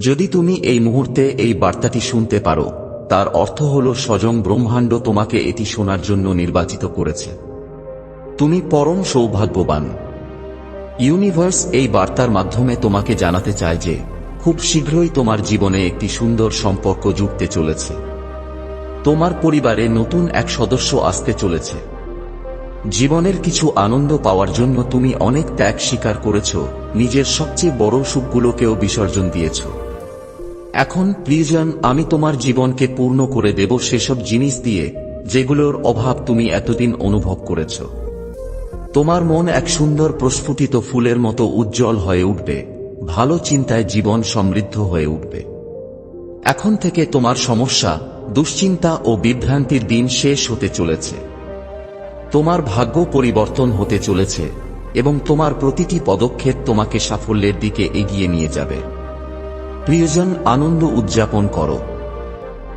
যদি তুমি এই মুহূর্তে এই বার্তাটি শুনতে পারো, তার অর্থ হল স্বয়ং ব্রহ্মাণ্ড তোমাকে এটি শোনার জন্য নির্বাচিত করেছে। তুমি পরম সৌভাগ্যবান। ইউনিভার্স এই বার্তার মাধ্যমে তোমাকে জানাতে চায় যে, খুব শীঘ্রই তোমার জীবনে একটি সুন্দর সম্পর্ক জুড়তে চলেছে। তোমার পরিবারে নতুন এক সদস্য আসতে চলেছে। জীবনের কিছু আনন্দ পাওয়ার জন্য তুমি অনেক ত্যাগ স্বীকার করেছ, নিজের সবচেয়ে বড় সুখগুলোকেও বিসর্জন দিয়েছ। এখন প্রিজন আমি তোমার জীবনকে পূর্ণ করে দেব সেসব জিনিস দিয়ে, যেগুলোর অভাব তুমি এতদিন অনুভব করেছ। তোমার মন এক সুন্দর প্রস্ফুটিত ফুলের মতো উজ্জ্বল হয়ে উঠবে, ভালো চিন্তায় জীবন সমৃদ্ধ হয়ে উঠবে। এখন থেকে তোমার সমস্যা, দুশ্চিন্তা ও বিভ্রান্তির দিন শেষ হতে চলেছে। তোমার ভাগ্য পরিবর্তন হতে চলেছে, এবং তোমার প্রতিটি পদক্ষেপ তোমাকে সাফল্যের দিকে এগিয়ে নিয়ে যাবে। প্রিয়জন আনন্দ উদযাপন করো।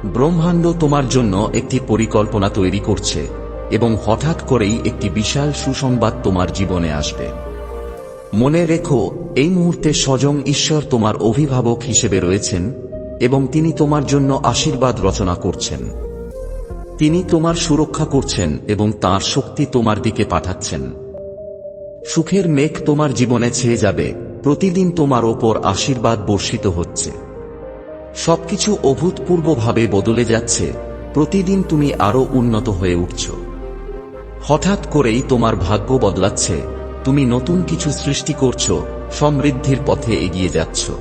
ব্রহ্মাণ্ড তোমার জন্য একটি পরিকল্পনা তৈরি করছে এবং হঠাৎ করেই একটি বিশাল সুসংবাদ তোমার জীবনে আসবে। মনে রেখো, এই মুহূর্তে স্বয়ং ঈশ্বর তোমার অভিভাবক হিসেবে রয়েছেন এবং তিনি তোমার জন্য আশীর্বাদ রচনা করছেন। তিনি তোমার সুরক্ষা করছেন এবং তার শক্তি তোমার দিকে পাঠাচ্ছেন। সুখের মেঘ তোমার জীবনে ছেয়ে যাবে। প্রতিদিন তোমার ওপর আশীর্বাদ বর্ষিত হচ্ছে। সবকিছু অভূতপূর্বভাবে বদলে যাচ্ছে। প্রতিদিন তুমি আরও উন্নত হয়ে উঠছ। হঠাৎ করেই তোমার ভাগ্য বদলাচ্ছে। তুমি নতুন কিছু সৃষ্টি করছ, সমৃদ্ধির পথে এগিয়ে যাচ্ছ।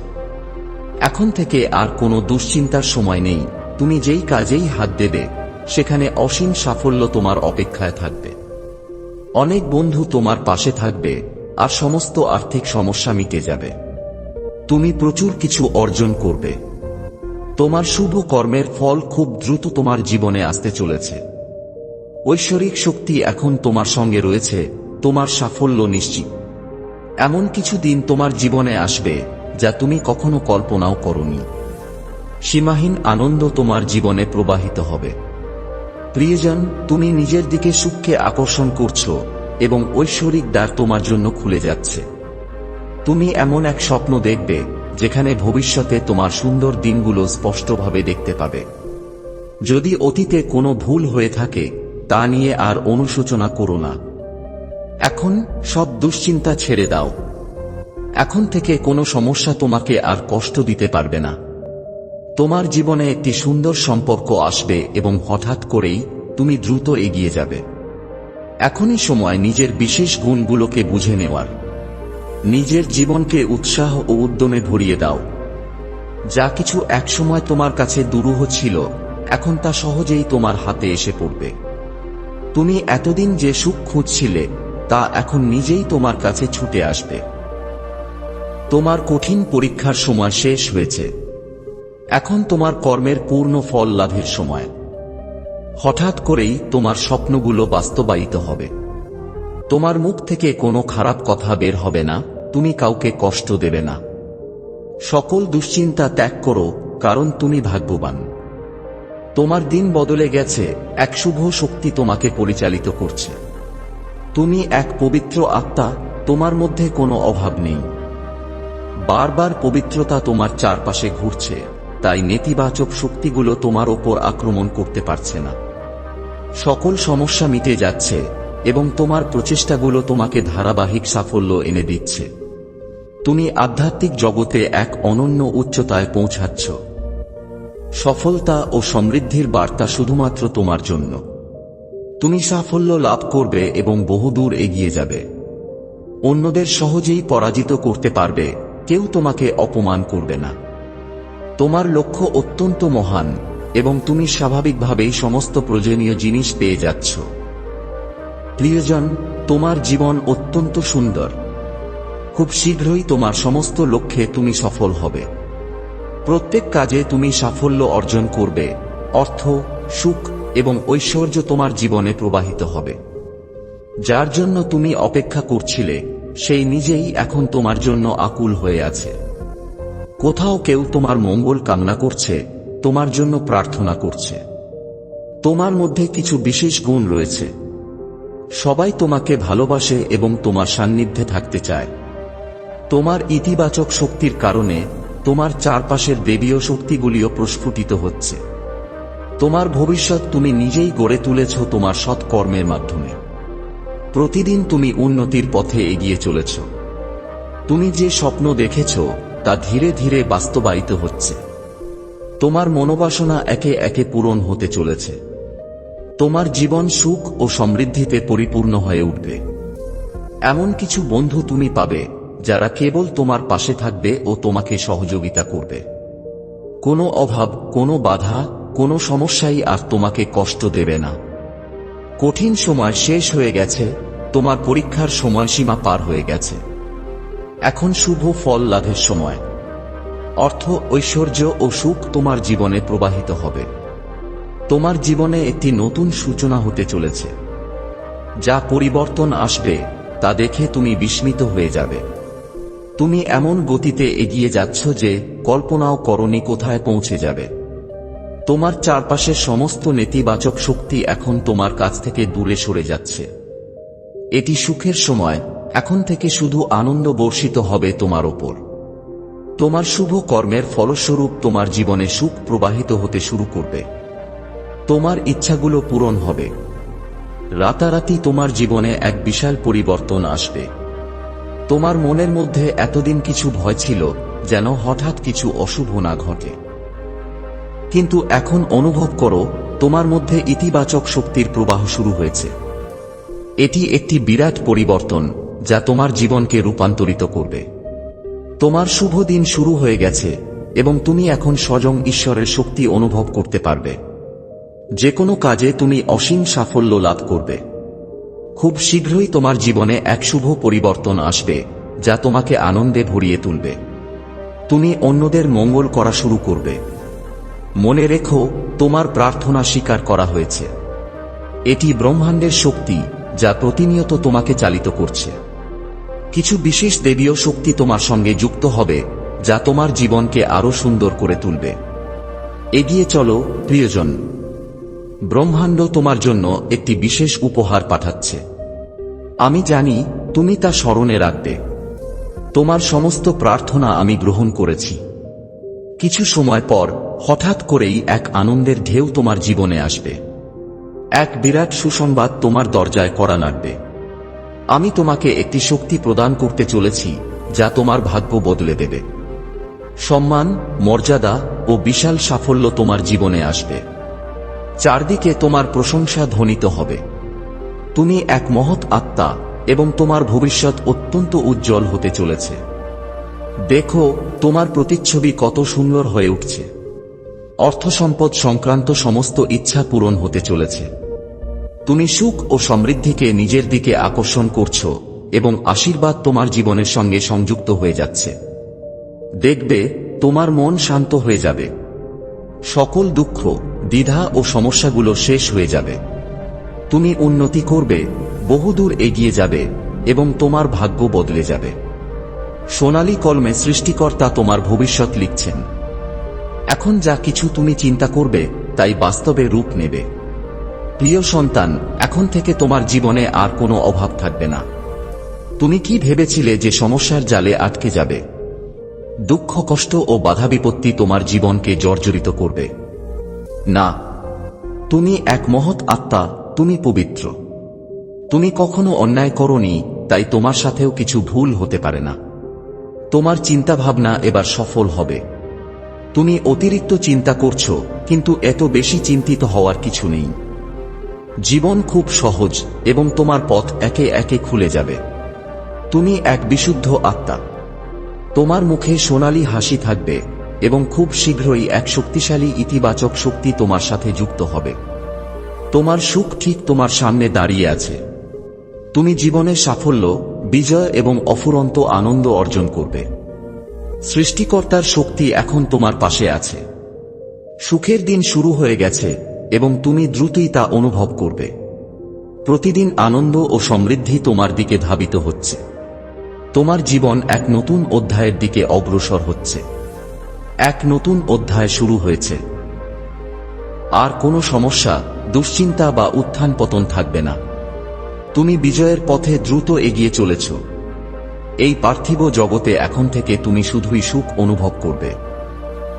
এখন থেকে আর কোনো দুশ্চিন্তার সময় নেই। তুমি যেই কাজেই হাত দেবে, সেখানে অসীম সাফল্য তোমার অপেক্ষায় থাকবে। অনেক বন্ধু তোমার পাশে থাকবে। আর সমস্ত আর্থিক সমস্যা মিটে যাবে। তুমি প্রচুর কিছু অর্জন করবে। তোমার শুভ কর্মের ফল খুব দ্রুত তোমার জীবনে আসতে চলেছে। ঐশ্বরিক শক্তি এখন তোমার সঙ্গে রয়েছে, তোমার সাফল্য নিশ্চিত। এমন কিছু দিন তোমার জীবনে আসবে, যা তুমি কখনো কল্পনাও করনি। সীমাহীন আনন্দ তোমার জীবনে প্রবাহিত হবে। প্রিয়জন, তুমি নিজের দিকে সুখকে আকর্ষণ করছ এবং ঐশ্বরিক দ্বার তোমার জন্য খুলে যাচ্ছে। তুমি এমন এক স্বপ্ন দেখবে, যেখানে ভবিষ্যতে তোমার সুন্দর দিনগুলো স্পষ্টভাবে দেখতে পাবে। যদি অতীতে কোনো ভুল হয়ে থাকে, তা নিয়ে আর অনুশোচনা করো না। এখন সব দুশ্চিন্তা ছেড়ে দাও। এখন থেকে কোনো সমস্যা তোমাকে আর কষ্ট দিতে পারবে না। তোমার জীবনে একটি সুন্দর সম্পর্ক আসবে এবং হঠাৎ করেই তুমি দ্রুত এগিয়ে যাবে। এখনই সময় নিজের বিশেষ গুণগুলোকে বুঝে নেওয়ার। নিজের জীবনকে উৎসাহ ও উদ্যমে ভরিয়ে দাও। যা কিছু একসময় তোমার কাছে দুরূহ ছিল, এখন তা সহজেই তোমার হাতে এসে পড়বে। তুমি এতদিন যে সুখ খুঁজছিলে, তা এখন নিজেই তোমার কাছে ছুটে আসবে। তোমার কঠিন পরীক্ষার সময় শেষ হয়েছে। এখন তোমার কর্মের পূর্ণ ফল লাভের সময়। হঠাৎ করেই তোমার স্বপ্নগুলো বাস্তবায়িত হবে। তোমার মুখ থেকে কোনো খারাপ কথা বের হবে না, তুমি কাউকে কষ্ট দেবে না। সকল দুশ্চিন্তা ত্যাগ করো, কারণ তুমি ভাগ্যবান। তোমার দিন বদলে গেছে, এক শুভ শক্তি তোমাকে পরিচালিত করছে। তুমি এক পবিত্র আত্মা, তোমার মধ্যে কোনো অভাব নেই। বারবার পবিত্রতা তোমার চারপাশে ঘুরছে। তাই নেতিবাচক শক্তিগুলো তোমার ওপর আক্রমণ করতে পারছে না। সকল সমস্যা মিটে যাচ্ছে এবং তোমার প্রচেষ্টাগুলো তোমাকে ধারাবাহিক সাফল্য এনে দিচ্ছে। তুমি আধ্যাত্মিক জগতে এক অনন্য উচ্চতায় পৌঁছাচ্ছ। সফলতা ও সমৃদ্ধির বার্তা শুধুমাত্র তোমার জন্য। তুমি সাফল্য লাভ করবে এবং বহুদূর এগিয়ে যাবে। অন্যদের সহজেই পরাজিত করতে পারবে, কেউ তোমাকে অপমান করবে না। তোমার লক্ষ্য অত্যন্ত মহান, এবং তুমি স্বাভাবিকভাবেই সমস্ত প্রয়োজনীয় জিনিস পেয়ে যাচ্ছ। প্রিয়জন, তোমার জীবন অত্যন্ত সুন্দর। খুব শীঘ্রই তোমার সমস্ত লক্ষ্যে তুমি সফল হবে। প্রত্যেক কাজে তুমি সাফল্য অর্জন করবে, অর্থ, সুখ এবং ঐশ্বর্য তোমার জীবনে প্রবাহিত হবে। যার জন্য তুমি অপেক্ষা করছিলে, সেই নিজেই এখন তোমার জন্য আকুল হয়ে আছে। কোথাও কেউ তোমার মঙ্গল কামনা করছে, তোমার জন্য প্রার্থনা করছে। তোমার মধ্যে কিছু বিশেষ গুণ রয়েছে। সবাই তোমাকে ভালোবাসে এবং তোমার সান্নিধ্যে থাকতে চায়। তোমার ইতিবাচক শক্তির কারণে তোমার চারপাশের দেবীয় শক্তিগুলিও প্রস্ফুটিত হচ্ছে। তোমার ভবিষ্যৎ তুমি নিজেই গড়ে তুলেছ তোমার সৎকর্মের মাধ্যমে। প্রতিদিন তুমি উন্নতির পথে এগিয়ে চলেছ। তুমি যে স্বপ্ন দেখেছ তা ধীরে ধীরে বাস্তবায়িত হচ্ছে। তোমার মনোবাসনা একে একে পূরণ হতে চলেছে। তোমার জীবন সুখ ও সমৃদ্ধিতে পরিপূর্ণ হয়ে উঠবে। এমন কিছু বন্ধু তুমি পাবে, যারা কেবল তোমার পাশে থাকবে ও তোমাকে সহযোগিতা করবে। কোনো অভাব, কোনো বাধা, কোনো সমস্যাই আর তোমাকে কষ্ট দেবে না। কঠিন সময় শেষ হয়ে গেছে, তোমার পরীক্ষার সময়সীমা পার হয়ে গেছে। এখন শুভ ফল লাভের সময়। অর্থ, ঐশ্বর্য ও সুখ তোমার জীবনে প্রবাহিত হবে। তোমার জীবনে একটি নতুন সূচনা হতে চলেছে। যা পরিবর্তন আসবে, তা দেখে তুমি বিস্মিত হয়ে যাবে। তুমি এমন গতিতে এগিয়ে যাচ্ছ যে কল্পনাও করনি কোথায় পৌঁছে যাবে। তোমার চারপাশের সমস্ত নেতিবাচক শক্তি এখন তোমার কাছ থেকে দূরে সরে যাচ্ছে। এটি সুখের সময় এখন থেকে শুধু আনন্দ বর্ষিত হবে তোমার ওপর। তোমার শুভ কর্মের ফলস্বরূপ তোমার জীবনে সুখ প্রবাহিত হতে শুরু করবে। তোমার ইচ্ছাগুলো পূরণ হবে। রাতারাতি তোমার জীবনে এক বিশাল পরিবর্তন আসবে। তোমার মনের মধ্যে এতদিন কিছু ভয় ছিল যেন হঠাৎ কিছু অশুভ না ঘটে। কিন্তু এখন অনুভব করো, তোমার মধ্যে ইতিবাচক শক্তির প্রবাহ শুরু হয়েছে। এটি একটি বিরাট পরিবর্তন যা তোমার জীবনকে রূপান্তরিত করবে। তোমার শুভ দিন শুরু হয়ে গেছে এবং তুমি এখন স্বয়ং ঈশ্বরের শক্তি অনুভব করতে পারবে। যে কোনো কাজে তুমি অসীম সাফল্য লাভ করবে। খুব শীঘ্রই তোমার জীবনে এক শুভ পরিবর্তন আসবে, যা তোমাকে আনন্দে ভরিয়ে তুলবে। তুমি অন্যদের মঙ্গল করা শুরু করবে। মনে রেখো, তোমার প্রার্থনা স্বীকার করা হয়েছে। এটি ব্রহ্মাণ্ডের শক্তি, যা প্রতিনিয়ত তোমাকে চালিত করছে। কিছু বিশেষ দেবীয় শক্তি তোমার সঙ্গে যুক্ত হবে, যা তোমার জীবনকে আরও সুন্দর করে তুলবে। এগিয়ে চলো, প্রিয়জন। ব্রহ্মাণ্ড তোমার জন্য একটি বিশেষ উপহার পাঠাচ্ছে। আমি জানি তুমি তা স্মরণে রাখবে। তোমার সমস্ত প্রার্থনা আমি গ্রহণ করেছি। কিছু সময় পর হঠাৎ করেই এক আনন্দের ঢেউ তোমার জীবনে আসবে। এক বিরাট সুসংবাদ তোমার দরজায় করা নাড়বে। আমি তোমাকে একটি শক্তি প্রদান করতে চলেছি, যা তোমার ভাগ্য বদলে দেবে। সম্মান, মর্যাদা ও বিশাল সাফল্য তোমার জীবনে আসবে। চারদিকে তোমার প্রশংসা ধ্বনিত হবে। তুমি এক মহৎ আত্মা এবং তোমার ভবিষ্যৎ অত্যন্ত উজ্জ্বল হতে চলেছে। দেখো, তোমার প্রতিচ্ছবি কত সুন্দর হয়ে উঠছে। অর্থ সম্পদ সংক্রান্ত সমস্ত ইচ্ছা পূরণ হতে চলেছে। তুমি সুখ ও সমৃদ্ধিকে নিজের দিকে আকর্ষণ করছ এবং আশীর্বাদ তোমার জীবনের সঙ্গে সংযুক্ত হয়ে যাচ্ছে। দেখবে, তোমার মন শান্ত হয়ে যাবে। সকল দুঃখ, দ্বিধা ও সমস্যাগুলো শেষ হয়ে যাবে। তুমি উন্নতি করবে, বহুদূর এগিয়ে যাবে এবং তোমার ভাগ্য বদলে যাবে। সোনালী কলমে সৃষ্টিকর্তা তোমার ভবিষ্যৎ লিখছেন। এখন যা কিছু তুমি চিন্তা করবে, তাই বাস্তবে রূপ নেবে। প্রিয় সন্তান, এখন থেকে তোমার জীবনে আর কোনো অভাব থাকবে না। তুমি কি ভেবেছিলে যে সমস্যার জালে আটকে যাবে? দুঃখ, কষ্ট ও বাধা বিপত্তি তোমার জীবনকে জর্জরিত করবে। না, তুমি এক মহৎ আত্মা, তুমি পবিত্র। তুমি কখনো অন্যায় করনি, তাই তোমার সাথেও কিছু ভুল হতে পারে না। তোমার চিন্তাভাবনা এবার সফল হবে। তুমি অতিরিক্ত চিন্তা করছ, কিন্তু এত বেশি চিন্তিত হওয়ার কিছু নেই। জীবন খুব সহজ এবং তোমার পথ একে একে খুলে যাবে। তুমি এক বিশুদ্ধ আত্মা। তোমার মুখে সোনালি হাসি থাকবে এবং খুব শীঘ্রই এক শক্তিশালী ইতিবাচক শক্তি তোমার সাথে যুক্ত হবে। তোমার সুখ ঠিক তোমার সামনে দাঁড়িয়ে আছে। তুমি জীবনে সাফল্য, বিজয় এবং অফুরন্ত আনন্দ অর্জন করবে। সৃষ্টিকর্তার শক্তি এখন তোমার পাশে আছে। সুখের দিন শুরু হয়ে গেছে এবং তুমি দ্রুতই তা অনুভব করবে। প্রতিদিন আনন্দ ও সমৃদ্ধি তোমার দিকে ধাবিত হচ্ছে। তোমার জীবন এক নতুন অধ্যায়ের দিকে অগ্রসর হচ্ছে। এক নতুন অধ্যায় শুরু হয়েছে। আর কোনো সমস্যা, দুশ্চিন্তা বা উত্থান পতন থাকবে না। তুমি বিজয়ের পথে দ্রুত এগিয়ে চলেছ। এই পার্থিব জগতে এখন থেকে তুমি শুধুই সুখ অনুভব করবে।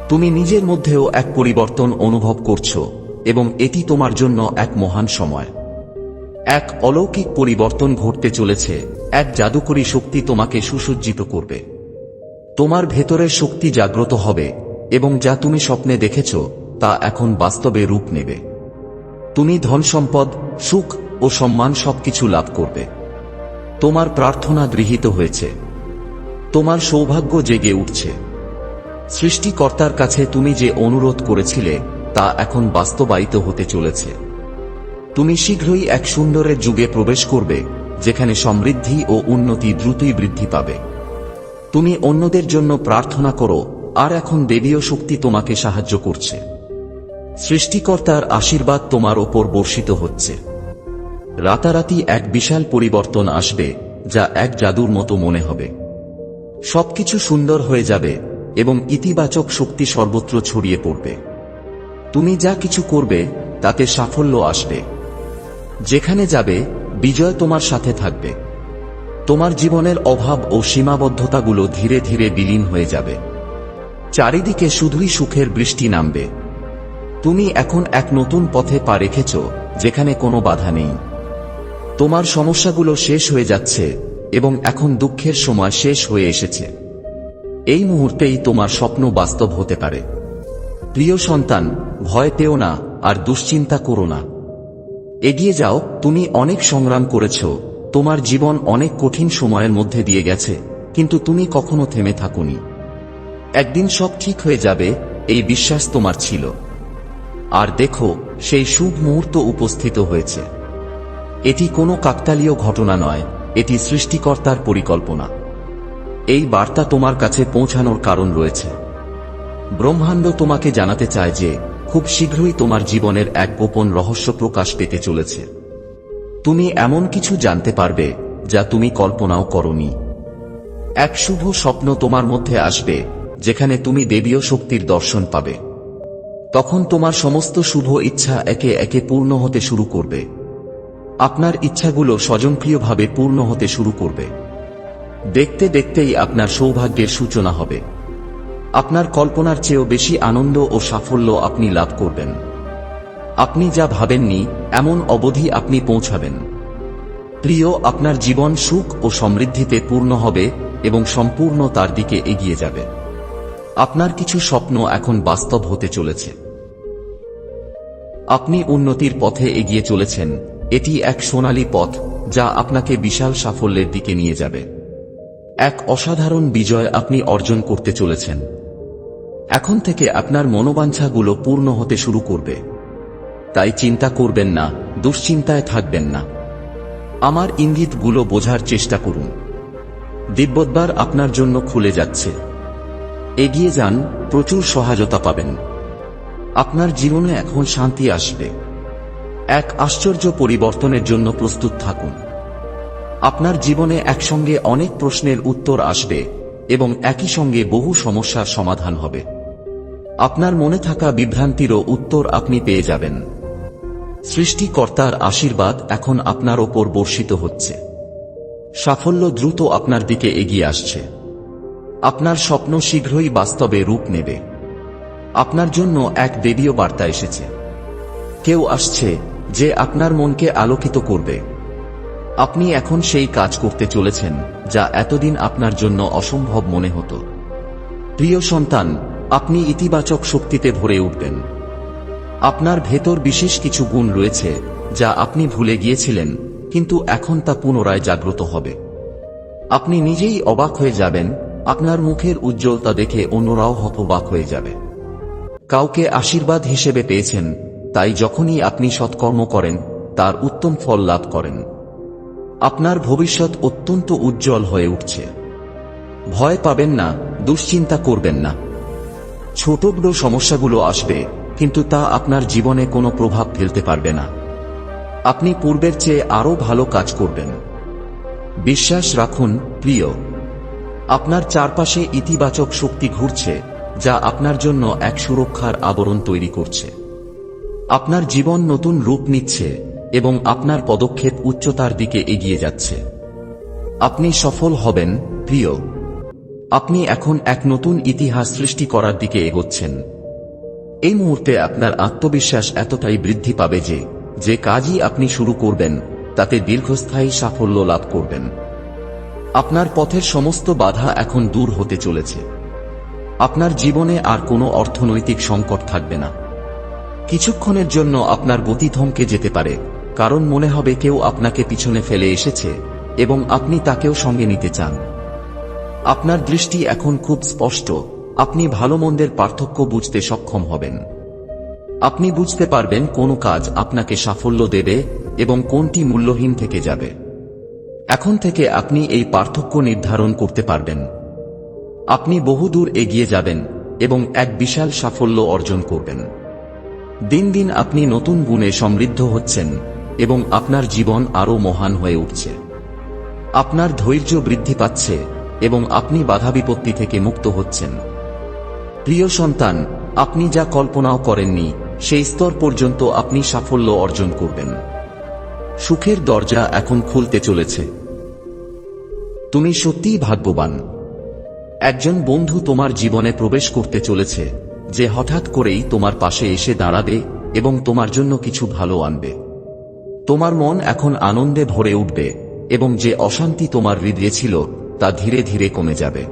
তুমি নিজের মধ্যেও এক পরিবর্তন অনুভব করছ। এবং এটি তোমার জন্য এক মহান সময়। এক অলৌকিক পরিবর্তন ঘটতে চলেছে, এক জাদুকরী শক্তি তোমাকে সুসজ্জিত করবে। তোমার ভেতরের শক্তি জাগ্রত হবে, এবং যা তুমি স্বপ্নে দেখেছ, তা এখন বাস্তবে রূপ নেবে। তুমি ধন সম্পদ সুখ ও সম্মান সবকিছু লাভ করবে। তোমার প্রার্থনা গৃহীত হয়েছে। তোমার সৌভাগ্য জেগে উঠছে। সৃষ্টিকর্তার কাছে তুমি যে অনুরোধ করেছিলে তা এখন বাস্তবায়িত হতে চলেছে। তুমি শীঘ্রই এক সুন্দরের যুগে প্রবেশ করবে, যেখানে সমৃদ্ধি ও উন্নতি দ্রুতই বৃদ্ধি পাবে। তুমি অন্যদের জন্য প্রার্থনা করো, আর এখন দেবীয় শক্তি তোমাকে সাহায্য করছে। সৃষ্টিকর্তার আশীর্বাদ তোমার ওপর বর্ষিত হচ্ছে। রাতারাতি এক বিশাল পরিবর্তন আসবে, যা এক জাদুর মতো মনে হবে। সবকিছু সুন্দর হয়ে যাবে, এবং ইতিবাচক শক্তি সর্বত্র ছড়িয়ে পড়বে। তুমি যা কিছু করবে, তাতে সাফল্য আসবে। যেখানে যাবে, বিজয় তোমার সাথে থাকবে। তোমার জীবনের অভাব ও সীমাবদ্ধতাগুলো ধীরে ধীরে বিলীন হয়ে যাবে। চারিদিকে শুধুই সুখের বৃষ্টি নামবে। তুমি এখন এক নতুন পথে পা রেখেছ, যেখানে কোনো বাধা নেই। তোমার সমস্যাগুলো শেষ হয়ে যাচ্ছে এবং এখন দুঃখের সময় শেষ হয়ে এসেছে। এই মুহূর্তেই তোমার স্বপ্ন বাস্তব হতে পারে। প্রিয় সন্তান, ভয় পেও না আর দুশ্চিন্তা করো না। এগিয়ে যাও, তুমি অনেক সংগ্রাম করেছ, তোমার জীবন অনেক কঠিন সময়ের মধ্যে দিয়ে গেছে, কিন্তু তুমি কখনো থেমে থাকুনি। একদিন সব ঠিক হয়ে যাবে, এই বিশ্বাস তোমার ছিল। আর দেখো, সেই শুভ মুহূর্ত উপস্থিত হয়েছে। এটি কোনো কাকতালীয় ঘটনা নয়, এটি সৃষ্টিকর্তার পরিকল্পনা। এই বার্তা তোমার কাছে পৌঁছানোর কারণ রয়েছে। ব্রহ্মাণ্ড তোমাকে জানাতে চায় যে, খুব শীঘ্রই তোমার জীবনের এক গোপন রহস্য প্রকাশ পেতে চলেছে। তুমি এমন কিছু জানতে পারবে, যা তুমি কল্পনাও করনি। এক শুভ স্বপ্ন তোমার মধ্যে আসবে, যেখানে তুমি দেবীয় শক্তির দর্শন পাবে। তখন তোমার সমস্ত শুভ ইচ্ছা একে একে পূর্ণ হতে শুরু করবে। আপনার ইচ্ছাগুলো স্বজনপ্রিয়ভাবে পূর্ণ হতে শুরু করবে। দেখতে দেখতেই আপনার সৌভাগ্যের সূচনা হবে। আপনার কল্পনার চেয়েও বেশি আনন্দ ও সাফল্য আপনি লাভ করবেন। আপনি যা ভাবেননি, এমন অবধি আপনি পৌঁছাবেন। প্রিয়, আপনার জীবন সুখ ও সমৃদ্ধিতে পূর্ণ হবে এবং সম্পূর্ণ তার দিকে এগিয়ে যাবে। আপনার কিছু স্বপ্ন এখন বাস্তব হতে চলেছে। আপনি উন্নতির পথে এগিয়ে চলেছেন। এটি এক সোনালী পথ যা আপনাকে বিশাল সাফল্যের দিকে নিয়ে যাবে। এক অসাধারণ বিজয় আপনি অর্জন করতে চলেছেন। এখন থেকে আপনার মনোবাঞ্ছাগুলো পূর্ণ হতে শুরু করবে। তাই চিন্তা করবেন না, দুশ্চিন্তায় থাকবেন না। আমার ইঙ্গিতগুলো বোঝার চেষ্টা করুন। দিব্যদ্বার আপনার জন্য খুলে যাচ্ছে। এগিয়ে যান, প্রচুর সহায়তা পাবেন। আপনার জীবনে এখন শান্তি আসবে। এক আশ্চর্য পরিবর্তনের জন্য প্রস্তুত থাকুন। আপনার জীবনে একসঙ্গে অনেক প্রশ্নের উত্তর আসবে এবং একই সঙ্গে বহু সমস্যার সমাধান হবে। আপনার মনে থাকা বিভ্রান্তিরও উত্তর আপনি পেয়ে যাবেন। সৃষ্টিকর্তার আশীর্বাদ এখন আপনার ওপর বর্ষিত হচ্ছে। সাফল্য দ্রুত আপনার দিকে এগিয়ে আসছে। আপনার স্বপ্ন শীঘ্রই বাস্তবে রূপ নেবে। আপনার জন্য এক দেবীয় বার্তা এসেছে। কেউ আসছে যে আপনার মনকে আলোকিত করবে। আপনি এখন সেই কাজ করতে চলেছেন যা এতদিন আপনার জন্য অসম্ভব মনে হতো। প্রিয় সন্তান আপনি ইতিবাচক শক্তিতে ভরে উঠবেন। আপনার ভেতর বিশেষ কিছু গুণ রয়েছে, যা আপনি ভুলে গিয়েছিলেন, কিন্তু এখন তা পুনরায় জাগ্রত হবে। আপনি নিজেই অবাক হয়ে যাবেন, আপনার মুখের উজ্জ্বলতা দেখে অন্যরাও হতবাক হয়ে যাবে। কাউকে আশীর্বাদ হিসেবে পেয়েছেন, তাই যখনই আপনি সৎকর্ম করেন, তার উত্তম ফল লাভ করেন। আপনার ভবিষ্যৎ অত্যন্ত উজ্জ্বল হয়ে উঠছে। ভয় পাবেন না, দুশ্চিন্তা করবেন না। ছোট বড় সমস্যাগুলো আসবে, কিন্তু তা আপনার জীবনে কোনো প্রভাব ফেলতে পারবে না। আপনি পূর্বের চেয়ে আরও ভালো কাজ করবেন। বিশ্বাস রাখুন, প্রিয়, আপনার চারপাশে ইতিবাচক শক্তি ঘুরছে, যা আপনার জন্য এক সুরক্ষার আবরণ তৈরি করছে। আপনার জীবন নতুন রূপ নিচ্ছে এবং আপনার পদক্ষেপ উচ্চতার দিকে এগিয়ে যাচ্ছে। আপনি সফল হবেন, প্রিয়। আপনি এখন এক নতুন ইতিহাস সৃষ্টি করার দিকে এগোচ্ছেন। এই মুহূর্তে আপনার আত্মবিশ্বাস এতটাই বৃদ্ধি পাবে যে যে কাজই আপনি শুরু করবেন, তাতে দীর্ঘস্থায়ী সাফল্য লাভ করবেন। আপনার পথের সমস্ত বাধা এখন দূর হতে চলেছে। আপনার জীবনে আর কোনো অর্থনৈতিক সংকট থাকবে না। কিছুক্ষণের জন্য আপনার গতি থমকে যেতে পারে, কারণ মনে হবে কেউ আপনাকে পিছনে ফেলে এসেছে এবং আপনি তাকেও সঙ্গে নিতে চান। আপনার দৃষ্টি এখন খুব স্পষ্ট। আপনি ভালো মন্দের পার্থক্য বুঝতে সক্ষম হবেন। আপনি বুঝতে পারবেন কোন কাজ আপনাকে সাফল্য দেবে এবং কোনটি মূল্যহীন থেকে যাবে। এখন থেকে আপনি এই পার্থক্য নির্ধারণ করতে পারবেন। আপনি বহুদূর এগিয়ে যাবেন এবং এক বিশাল সাফল্য অর্জন করবেন। দিন দিন আপনি নতুন গুণে সমৃদ্ধ হচ্ছেন এবং আপনার জীবন আরও মহান হয়ে উঠছে। আপনার ধৈর্য বৃদ্ধি পাচ্ছে এবং আপনি বাধা বিপত্তি থেকে মুক্ত হচ্ছেন। প্রিয় সন্তান, আপনি যা কল্পনাও করেননি, সেই স্তর পর্যন্ত আপনি সাফল্য অর্জন করবেন। সুখের দরজা এখন খুলতে চলেছে। তুমি সত্যিই ভাগ্যবান। একজন বন্ধু তোমার জীবনে প্রবেশ করতে চলেছে, যে হঠাৎ করেই তোমার পাশে এসে দাঁড়াবে এবং তোমার জন্য কিছু ভালো আনবে। তোমার মন এখন আনন্দে ভরে উঠবে, এবং যে অশান্তি তোমার হৃদয়ে ছিল তা ধীরে ধীরে কমে যাবে।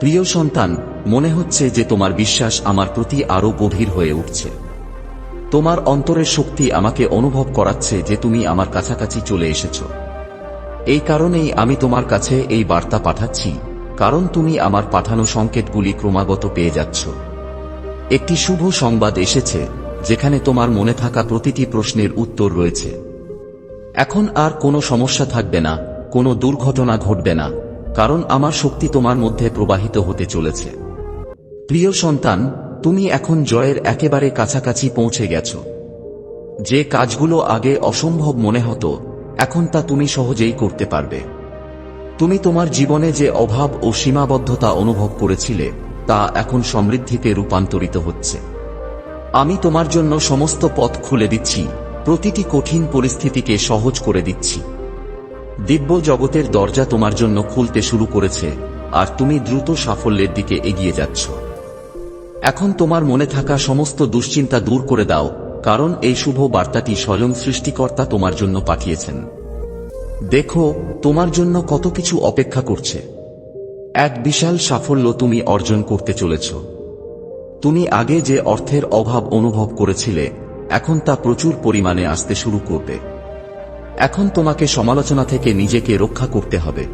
প্রিয় সন্তান, মনে হচ্ছে যে তোমার বিশ্বাস আমার প্রতি আরও গভীর হয়ে উঠছে। তোমার অন্তরের শক্তি আমাকে অনুভব করাচ্ছে যে তুমি আমার কাছাকাছি চলে এসেছ। এই কারণেই আমি তোমার কাছে এই বার্তা পাঠাচ্ছি, কারণ তুমি আমার পাঠানো সংকেতগুলি ক্রমাগত পেয়ে যাচ্ছ। একটি শুভ সংবাদ এসেছে, যেখানে তোমার মনে থাকা প্রতিটি প্রশ্নের উত্তর রয়েছে। এখন আর কোনো সমস্যা থাকবে না, কোনো দুর্ঘটনা ঘটবে না। কারণ আমার শক্তি তোমার মধ্যে প্রবাহিত হতে চলেছে। প্রিয় সন্তান, তুমি এখন জয়ের একেবারে কাছাকাছি পৌঁছে গেছ। যে কাজগুলো আগে অসম্ভব মনে হতো, এখন তা তুমি সহজেই করতে পারবে। তুমি তোমার জীবনে যে অভাব ও সীমাবদ্ধতা অনুভব করেছিলে, তা এখন সমৃদ্ধিতে রূপান্তরিত হচ্ছে। আমি তোমার জন্য সমস্ত পথ খুলে দিচ্ছি, প্রতিটি কঠিন পরিস্থিতিকে সহজ করে দিচ্ছি। দিব্য জগতের দরজা তোমার জন্য খুলতে শুরু করেছে, আর তুমি দ্রুত সাফল্যের দিকে এগিয়ে যাচ্ছ। এখন তোমার মনে থাকা সমস্ত দুশ্চিন্তা দূর করে দাও, কারণ এই শুভ বার্তাটি স্বয়ং সৃষ্টিকর্তা তোমার জন্য পাঠিয়েছেন। দেখো, তোমার জন্য কত কিছু অপেক্ষা করছে। এক বিশাল সাফল্য তুমি অর্জন করতে চলেছ। তুমি আগে যে অর্থের অভাব অনুভব করেছিলে, এখন তা প্রচুর পরিমাণে আসতে শুরু করবে। এখন তোমাকে সমালোচনা থেকে নিজেকে রক্ষা করতে হবে।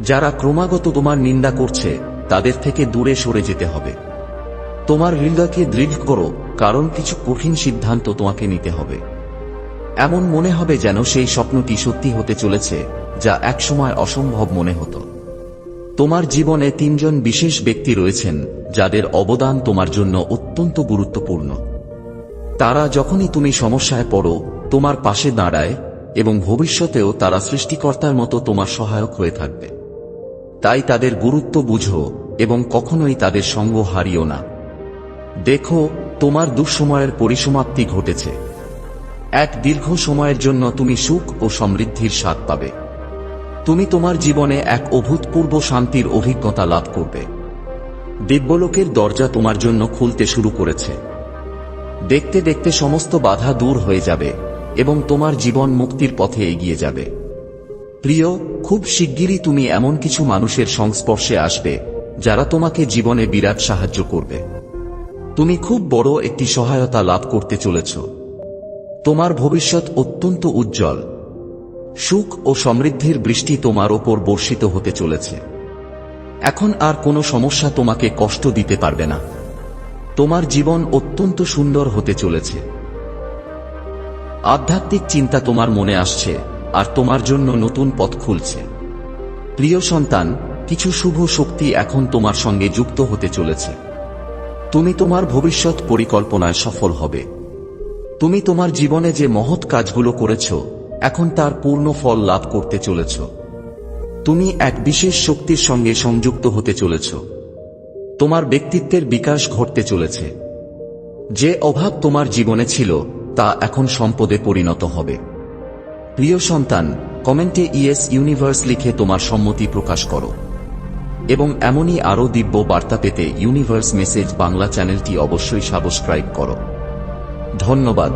যারা ক্রমাগত তোমার নিন্দা করছে, তাদের থেকে দূরে সরে যেতে হবে। তোমার হৃদয়কে দৃঢ় করো, কারণ কিছু কঠিন সিদ্ধান্ত তোমাকে নিতে হবে। এমন মনে হবে যেন সেই স্বপ্নটি সত্যি হতে চলেছে, যা একসময় অসম্ভব মনে হতো। তোমার জীবনে তিনজন বিশেষ ব্যক্তি রয়েছেন, যাদের অবদান তোমার জন্য অত্যন্ত গুরুত্বপূর্ণ। তারা যখনই তুমি সমস্যায় পড়ো, তোমার পাশে দাঁড়ায় এবং ভবিষ্যতেও তারা সৃষ্টিকর্তার মতো তোমার সহায়ক হয়ে থাকবে। তাই তাদের গুরুত্ব বুঝো এবং কখনোই তাদের সঙ্গ হারিও না। দেখো, তোমার দুঃসময়ের পরিসমাপ্তি ঘটেছে। এক দীর্ঘ সময়ের জন্য তুমি সুখ ও সমৃদ্ধির স্বাদ পাবে। তুমি তোমার জীবনে এক অভূতপূর্ব শান্তির অভিজ্ঞতা লাভ করবে। দিব্যলোকের দরজা তোমার জন্য খুলতে শুরু করেছে। দেখতে দেখতে সমস্ত বাধা দূর হয়ে যাবে। এবং তোমার জীবন মুক্তির পথে এগিয়ে যাবে। প্রিয়, খুব শিগগিরই তুমি এমন কিছু মানুষের সংস্পর্শে আসবে, যারা তোমাকে জীবনে বিরাট সাহায্য করবে। তুমি খুব বড় একটি সহায়তা লাভ করতে চলেছ। তোমার ভবিষ্যৎ অত্যন্ত উজ্জ্বল। সুখ ও সমৃদ্ধির বৃষ্টি তোমার ওপর বর্ষিত হতে চলেছে। এখন আর কোনো সমস্যা তোমাকে কষ্ট দিতে পারবে না। তোমার জীবন অত্যন্ত সুন্দর হতে চলেছে। আধ্যাত্মিক চিন্তা তোমার মনে আসছে, আর তোমার জন্য নতুন পথ খুলছে। প্রিয় সন্তান, কিছু শুভ শক্তি এখন তোমার সঙ্গে যুক্ত হতে চলেছে। তুমি তোমার ভবিষ্যৎ পরিকল্পনায় সফল হবে। তুমি তোমার জীবনে যে মহৎ কাজগুলো করেছ, এখন তার পূর্ণ ফল লাভ করতে চলেছ। তুমি এক বিশেষ শক্তির সঙ্গে সংযুক্ত হতে চলেছ। তোমার ব্যক্তিত্বের বিকাশ ঘটতে চলেছে। যে অভাব তোমার জীবনে ছিল তা এখন সম্পদে পরিণত হবে। প্রিয় সন্তান, কমেন্টে ইয়েস ইউনিভার্স লিখে তোমার সম্মতি প্রকাশ করো। এবং এমনই আরও দিব্য বার্তা পেতে ইউনিভার্স মেসেজ বাংলা চ্যানেলটি অবশ্যই সাবস্ক্রাইব করো। ধন্যবাদ।